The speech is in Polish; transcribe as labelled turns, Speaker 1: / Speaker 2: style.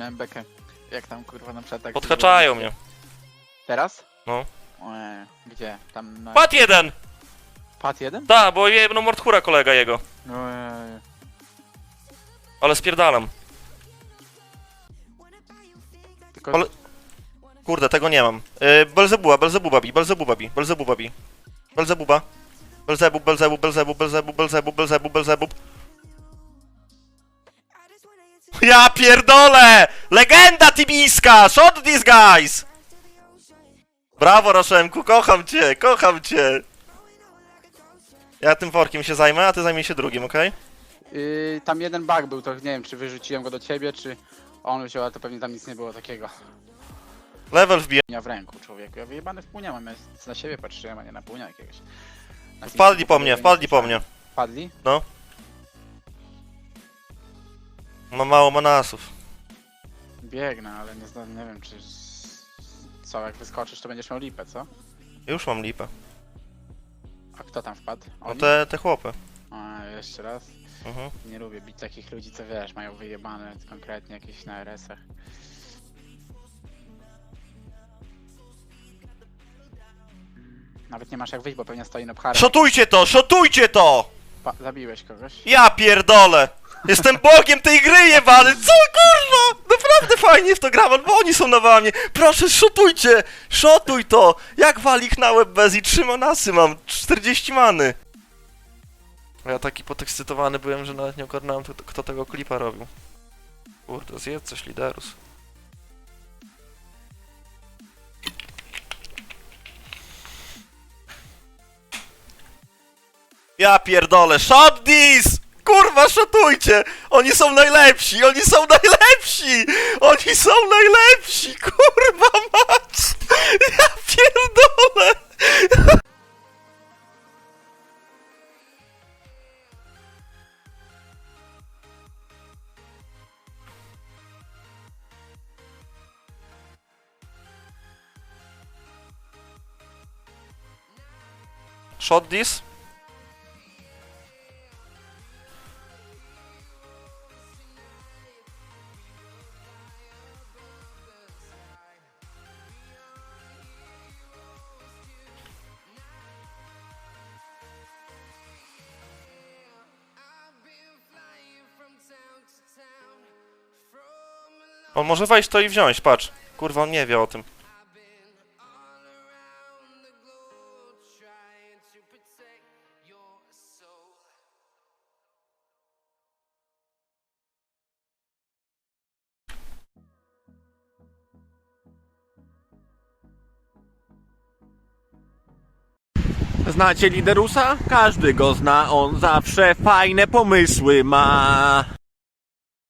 Speaker 1: Miałem bekę. Jak tam kurwa na przykład tak...
Speaker 2: Podhaczają mnie.
Speaker 1: Teraz?
Speaker 2: No.
Speaker 1: Eee, gdzie? Tam na...
Speaker 2: Pat jeden!
Speaker 1: Pat jeden?
Speaker 2: Da, bo jedną mordchura kolega jego.
Speaker 1: Eee,
Speaker 2: Ale spierdalam.
Speaker 1: tylko...
Speaker 2: Ale- Kurde, tego nie mam. Yy, Belzebuba, Belzebuba bi, Belzebuba bi, Belzebuba bi. Belzebuba. Belzebub, Belzebub, Belzebub, Belzebub, Belzebub, Belzebub, Belzebub. Ja pierdolę! Legenda tibijska! Shot these guys! Brawo, Roszenku, kocham cię, kocham cię! Ja tym workiem się zajmę, a ty zajmij się drugim, okej?
Speaker 1: Yy, tam jeden bug był, to nie wiem, czy wyrzuciłem go do ciebie, czy on wziął, ale to pewnie tam nic nie było takiego.
Speaker 2: Level wbija.
Speaker 1: Ja w ręku, człowieku. Ja wyjebany w punia mam, ja na siebie patrzyłem, a nie na punia jakiegoś. Na
Speaker 2: Wpadli po mnie, wpadli po mnie.
Speaker 1: Wpadli?
Speaker 2: Mam mało manasów.
Speaker 1: Biegnę, ale nie, zna- nie wiem, czy... Co, jak wyskoczysz, to będziesz miał lipę, co?
Speaker 2: Już mam lipę.
Speaker 1: A kto tam wpadł?
Speaker 2: No
Speaker 1: Oni?
Speaker 2: te, te chłopy.
Speaker 1: A, jeszcze raz.
Speaker 2: Mhm.
Speaker 1: Nie lubię bić takich ludzi, co wiesz, mają wyjebane konkretnie jakieś na RS-ach. Nawet nie masz jak wyjść, bo pewnie stoi na pcharę.
Speaker 2: Szotujcie to, szotujcie to!
Speaker 1: Pa- zabiłeś kogoś?
Speaker 2: Ja pierdolę! Jestem bogiem tej gry jebany! Co kurwa? Naprawdę fajnie w to gram, bo oni są na wamie. Proszę, szotujcie! Szotuj to! Jak walik na łeb bez i trzy manasy mam? 40 many. Ja taki podekscytowany byłem, że nawet nie ogarnąłem, kto tego klipa robił. Kurde, zjedz coś, liderus. Ja pierdolę, shot this! Kurwa, szotujcie! Oni są najlepsi, oni są najlepsi! Oni są najlepsi, kurwa mać! Ja pierdolę! Shot this? On może wejść to i wziąć, patrz. Kurwa, on nie wie o tym.
Speaker 3: Znacie Liderusa? Każdy go zna, on zawsze fajne pomysły ma.